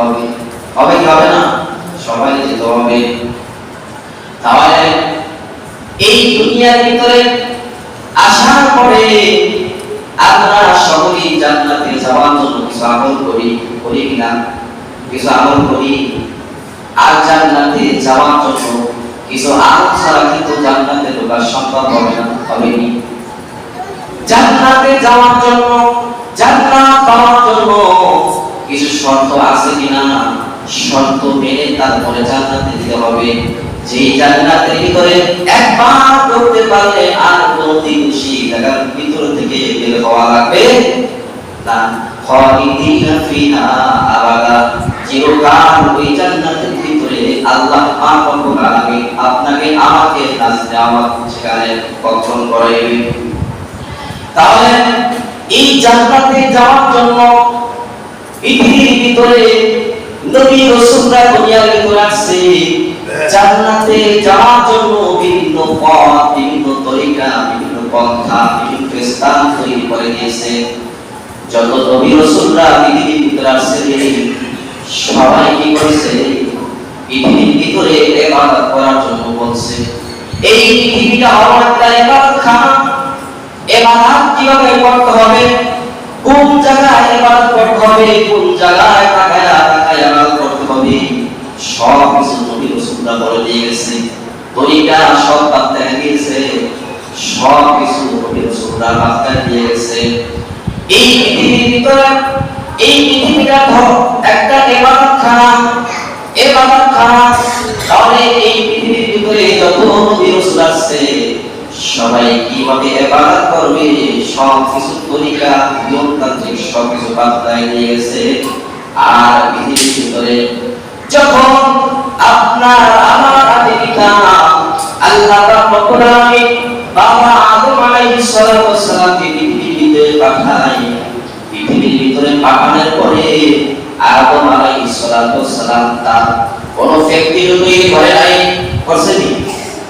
হবে। হবে কি হবে না? সবাই যেতে হবে তাহলে এই দুনিয়ার ভিতরে আসার পরে আমরা সকলেই জান্নাতে যাওয়ার জন্য কিছু আমল করি করি কিনা কিছু আমল করি। আর জান্নাতে যাওয়ার জন্য কিছু আমল ছাড়া কিন্তু জান্নাতে ঢোকা সম্ভব হবে না, হবে জান্নাতে যাওয়ার জন্য জান্নাত কিছু শর্ত আছে কিনা শর্ত মেনে তারপরে জান্নাতে যেতে হবে। যেই জান্নাতের ভিতরে একবার করতে পারলে আর কোনদিন সেই জায়গার ভিতর থেকে বের হওয়া লাগবে। না খালিদিনা ফিহা আবাদা। চিরকাল ওই জান্নাতের ভিতরে আল্লাহ পাক রব্বুল আলামিন আপনাকে আমাকে নাজতে আমার সেখানে গঠন করাইবে। তাহলে এই জান্নাতে যাওয়ার জন্য পৃথিবীর ভিতরে নবী রাসূলরা দুনিয়ার ভিতরে আসছে। জান্নাতে যাওয়ার জন্য বিভিন্ন পথ, বিভিন্ন তরিকা, বিভিন্ন পন্থা, বিভিন্ন স্থান তৈরি করে দিয়েছে। যত নবী রাসূলরা পৃথিবীর ভিতরে আসছে সবাই কি করেছে? পৃথিবীর ভিতরে ইবাদত করার জন্য বলছে। এই পৃথিবীটা হলো একটা ইবাদত খানা এবাদত কীভাবে করতে হবে? কোন জায়গায় এবাদত করতে হবে, কোন জায়গায় তাকায় তাকায় এবাদত করতে হবে? সব কিছু নবী রাসূলরা বলে দিয়ে গেছে তরিকা সব বার্তা দিয়েছে সব কিছু নবী রাসূলরা বার্তা দিয়ে গেছে এই পৃথিবীর এই পৃথিবীটা ধর, একটা এবাদত খানা এবাদত খানা, তাহলে এই পৃথিবীর ভিতরে যত নবী রাসূল আছে সবাই কীভাবে এবাদত করবে সব কিছু তরিকা, নিয়মতান্ত্রিক সব কিছু বার্তায় নিয়ে গেছে। আর পৃথিবীর ভিতরে যখন আপনার আমার আদি পিতা আল্লাহ রব্বুল বাবা আদম আলাইহিস ওয়াস সালামকে পৃথিবীতে পাঠায়। পৃথিবীর ভিতরে পাঠানোর পরে আদম আলাইহিস সালাম তার কোন ফ্যাক্টরি তৈরি করে নাই করছেনি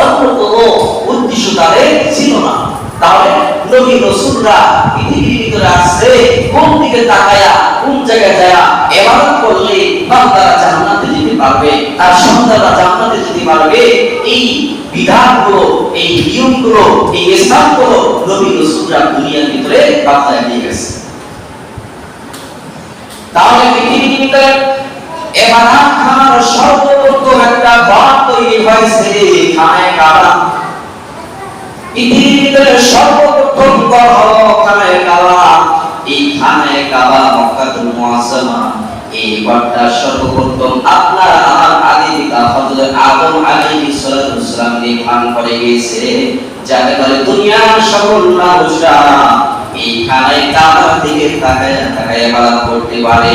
অন্য কোনো উদ্দেশ্য তাদের পৃথিবীর ভিতরে আসছে, কোন দিকে তাকায়া, কোন জায়গায় যায় ইবাদত করলে বান্দারা যেতে পারবে, তার সন্তানরা জান্নাতে এই বিধানগুলো, এই নিয়মগুলো, এই ইসলামগুলো নবী দুনিয়ার ভিতরে বার্তায় দিয়ে গেছে। তাহলে পৃথিবীর ভিতরে এবাদাত খানার ঘর তৈরি হয়েছে খানায় কাবা পৃথিবীর সর্বপ্রথম ঘর হলো খানায় কাবা এই খানায় কাবা মক্কাতুল মুআজ্জামা। এই ঘরটা সর্বপ্রথম আপনার আমার আদি পিতা হযরত আদম আলাইহিস সালাম নির্মাণ করে গিয়েছে যাতে করে দুনিয়ার সকল মানুষরা এই খানায় কাবার দিকে তাকায় তাকায় ইবাদত করতে পারে।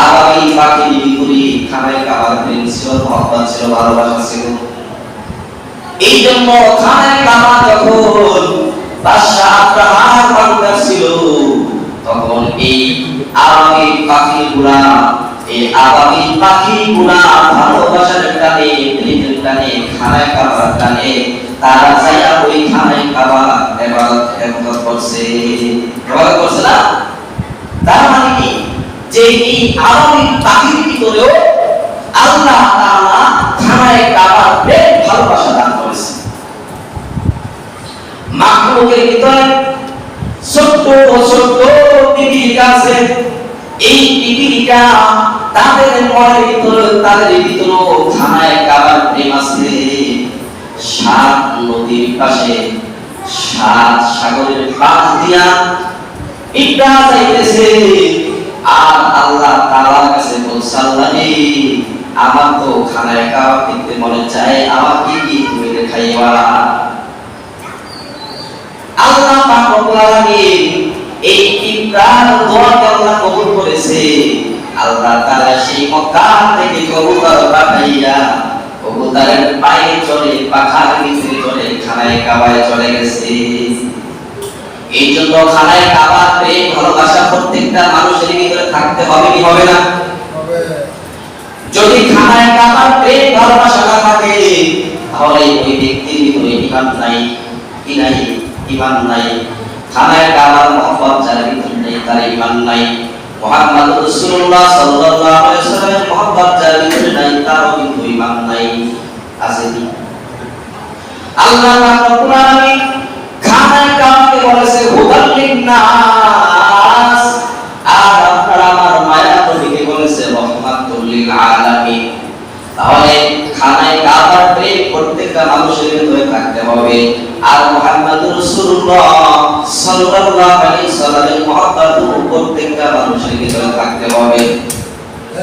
আবাদি পাখির ভিতরে খানায় কাবার প্রেম ছিল মহব্বত ছিল ভালোবাসা ছিল। এই জন্য খানায় কাবা যখন বাদশাহ আব্রাহার বান্দা ছিল, তখন এই আরবি পাখিগুলা, এই আবাবি পাখি গুলা ভালোবাসার টানে, প্রেমের টানে, খানায় খাবার টানে, তারা যাইয়া ওই খানায় খাবার এবাদত এবাদত করছে। এবাদত করছে না? তার মানে কি? যে এই আবাবি পাখির ভিতরেও আল্লাহ তাআলা খানায় খাবার প্রেম ভালোবাসা দান করেছে মাখলুকের ভিতরে ছোট্ট ছোট্ট পৃথিবীটা আছে এই পৃথিবীটা তাদের মনের ভিতরে, তাদের ভিতরে খানায় কাবার প্রেম আছে। সাত নদীর পাশে, সাত সাগরের পাশ দিয়া ইটা যাইতেছে আর আল্লাহ তাআলার কাছে বলছে আল্লাহ রে, আমার তো খানায় কাবা খেতে মনে চায় আমার কি কি তুমি দেখাইবা আল্লাহ পাক রব্বুল আলামিন এই ইব্রাহিম দোয়াকে আল্লাহ কবুল করেছে? আল্লাহ তাআলা সেই মক্কা থেকে কবুতর পাঠাইয়া কবুতরের পায়ে চলে পাখার নিচে চলে খানায় কাবায় চলে গেছে। এই জন্য খানায় কাবা প্রেম ভালোবাসা প্রত্যেকটা মানুষের ভিতরে থাকতে হবে কি হবে না? যদি খানায় কাবার প্রেম ভালোবাসা না থাকে তাহলে ওই ব্যক্তির ভিতরে ইমান নাই কি নাই? ইমান নাই। খানায় কাবার মহব্বত যার ভিতরে নেই তার ইমান নাই। মুহাম্মদ রাসূলুল্লাহ সাল্লাল্লাহু আলাইহি ওয়াসাল্লামের মহব্বত যার ভিতরে নাই, তারও কিন্তু ইমান নাই। আছে কি? আল্লাহ পাক খানায় কাবাকে বলেছে হুদাল লিন-নাস আর আপনারা আমার মায়া নবীকে বলেছে, রহমাতুল লিল আলামিন। তাহলে খানায় কাবার প্রেম প্রত্যেকটা মানুষের ভিতরে থাকতে হবে। আর মুহাম্মদুর রাসূলুল্লাহ সাল্লাল্লাহু আলাইহি সাল্লামের মহব্বত প্রত্যেকটা মানুষের ভিতরে থাকতে হবে।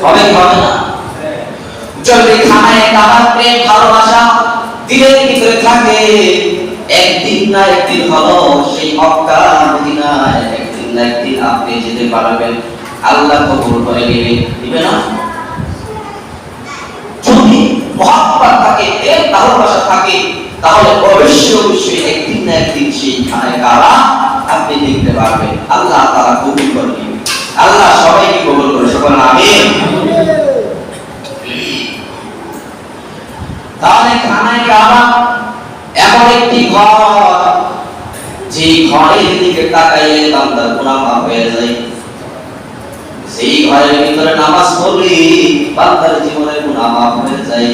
হবে হবে না? যদি খানায় কাবার প্রেম, ভালোবাসা দিলের ভিতরে থাকে, একদিন না একদিন হলো সেই মক্কা মদিনায় একদিন না একদিন আপনি যেতে পারবেন। আল্লাহ কবুল করে নেবে, দিবে না? যদি মহাব্বত থাকে এর ভালোবাসা থাকে তাহলে অবশ্যই অবশ্যই একদিন না একদিন সেই খানায় কারা আপনি দেখতে পারবেন। আল্লাহ তারা কবুল করে নেবে আল্লাহ সবাইকে কবুল করে সকল আমিন। তাহলে খানায় কাবা এমন একটি ঘর, যে ঘরের দিকে তাকাইলে বান্দার গুনাহ হয়ে যায়। সেই ঘরের ভিতরে নামাজ পড়লে বান্দার জীবনের গুনাহ হয়ে যায়।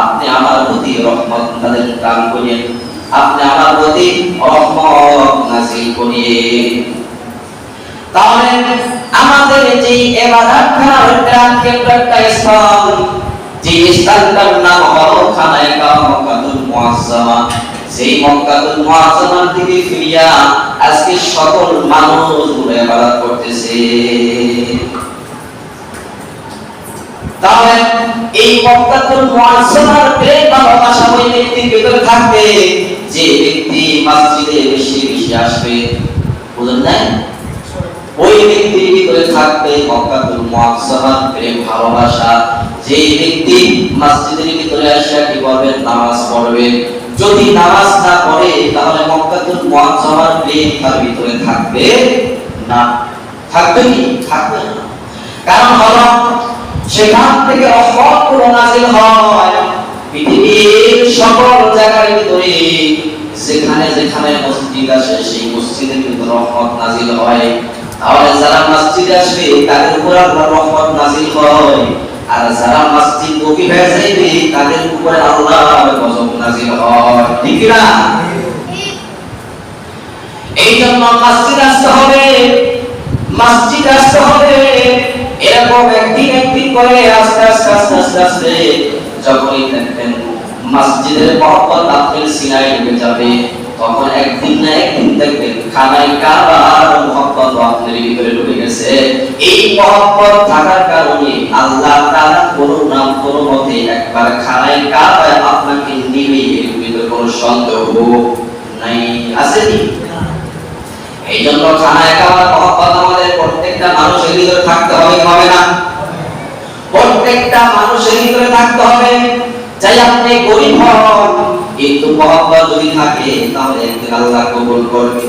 আপনি আমার প্রতি রহমত নাযিল দান করিয়েন। আপনি আমার প্রতি রহমত নাযিল করিয়েন। তাহলে আমাদের যে এবাদত খানার প্রাণ কেন্দ্র একটা স্থান যে স্থানটার নাম হলো খানায় কাবা মুআজ্জামা। সেই মক্কাতুল মুআজ্জামার দিকে ফিরিয়া আজকে সকল মানুষ ঘুরে ইবাদত করতেছে। তাহলে এই মক্কাতুল মুআজ্জামার প্রেম ভালোবাসা ওই ব্যক্তির ভিতরে থাকবে, যে ব্যক্তি মসজিদে বেশি বেশি আসবে। বুঝলেন না? ওই ব্যক্তির ভিতরে থাকবে মক্কাতুল মুআজ্জামার প্রেম, ভালোবাসা। যে ব্যক্তি মসজিদের ভিতরে এসে কি করবে? নামাজ পড়বে। যদি নামাজ না পড়ে, তাহলে মক্কাতুল মুআজ্জামার প্রেম তার ভিতরে থাকবে না। থাকবে কি? থাকবে না। কারণ হলো, সেখান থেকে গুলো নাযিল হয়। পৃথিবীর সকল জায়গার ভিতরে যেখানে যেখানে মসজিদ আছে সেই মসজিদের ভিতরে রহমত নাযিল হয়। তাহলে যারা মসজিদে আসবে, তাদের উপর আল্লাহর রহমত নাযিল হয়। আর যারা মসজিদ মুখী হয়ে যাইবে, তাদের উপরে আল্লাহর গজব হয়। ঠিক না এই জন্য আসতে হবে, মসজিদ আসতে হবে। এরকম একদিন একদিন করে আস্তে আস্তে আস্তে আস্তে আস্তে যখনই দেখবেন মসজিদের মহব্বত আপনার ঢুকে যাবে। তখন একদিন না একদিন খানায় কাবার মহব্বত আপনার ভিতরে ঢুকে গেছে। এই মহব্বত থাকার কারণে আল্লাহ তাআলা কোনো নাম কোনো মতে একবার খানায় কাবায় আপনাকে নিবে এর ভিতরে কোনো সন্দেহ নাই। আছে কি এই জন্য খানায় কাবার মহব্বত আমাদের প্রত্যেকটা মানুষের ভিতরে থাকতে হবে হবে না? প্রত্যেকটা মানুষের ভিতরে থাকতে হবে। চাই আপনি গরিব হন কিন্তু মহব্বত যদি থাকে, তাহলে একদিন আল্লাহ কবুল করবে।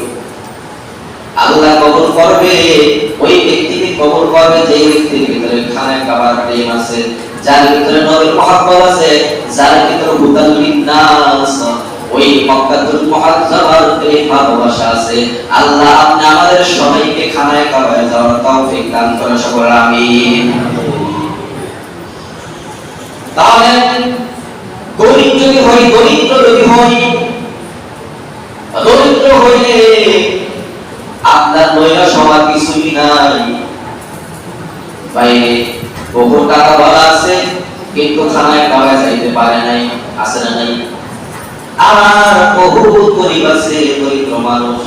আল্লাহ কবুল করবে, ওই ব্যক্তিকে কবুল করবে যে ব্যক্তির ভিতরে খানায় কাবার প্রেম আছে, যার ভিতরে নবীর মহব্বত আছে, যার ভিতরে হুদাল বিন্নাস ওই মক্কাতুল মুহাজ্জামার প্রেম ভালোবাসা আছে। আল্লাহ, আপনি আমাদের সবাইকে খানায় কাবায় যাওয়ার তৌফিক দান করেন সকল, আমিন। তাহলে গরিব যদি হই দরিদ্র যদি হই দরিদ্র হইলে আপনার নৈরা সবার কিছুই নাই। বাইরে বহু টাকা বলা আছে, কিন্তু খানায় খাওয়া যাইতে পারে নাই, আছে না নাই। আমার বহু গরিব আছে, দরিদ্র মানুষ।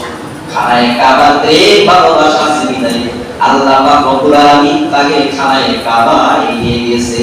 খানায় কাবাতে ভালোবাসা আছে বিদায় আল্লাহ রব্বুল আলামিন তাকে খানায় কাবায় নিয়ে গেছে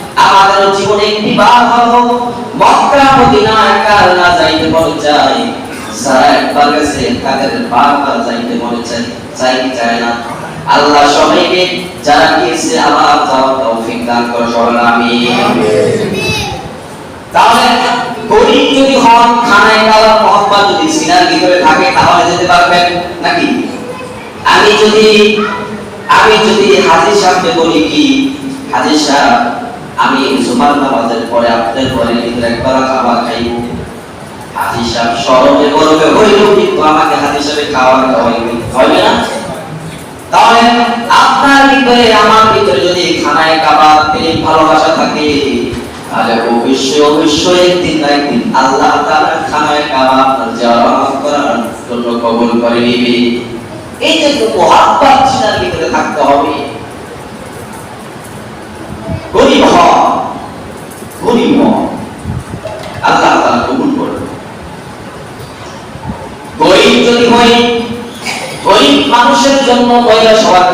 আমাদের জীবনে একটি বার হলো, মক্কা মদিনা একার না যাইতে মনে চাই যারা একবার গেছে, তাদের বারবার যাইতে মনে চাই চাই চায় না। আল্লাহ সবাইকে যারা গিয়েছে আবার যাওয়ার তৌফিক দান করো সবাই আমিন। তাহলে, গরিব যদি হন খানায় খাওয়ার মহব্বত যদি সিনার ভিতরে থাকে, তাহলে যেতে পারবেন নাকি? আমি যদি আমি যদি হাজির সাহেবকে বলি কি, হাজির সাহেব আমি জুমার নামাজের পরে আপনাদের পরে ভিতরে একবার খাবার খাইব। হাজির সাহেব সরবে বলবে, হইল কিন্তু আমাকে হাজির সাহেব খাওয়ার খাওয়াইবে হবে না? তাহলে আপনার ভিতরে, আমার ভিতরে যদি খানায় কাবার প্রেম, ভালোবাসা থাকে, তাহলে অবশ্যই অবশ্যই একদিন না একদিন আল্লাহ তাআলা খানায় কাবা আপনার জিয়ারত করার জন্য কবুল করে নিবে। এই যে মহাব্বত সিনার ভিতরে থাকতে হবে। হন গরিব হন। আল্লাহ তাআলা কবুল করবে গরিব যদি হই গরিব মানুষের জন্য মহিলা সবার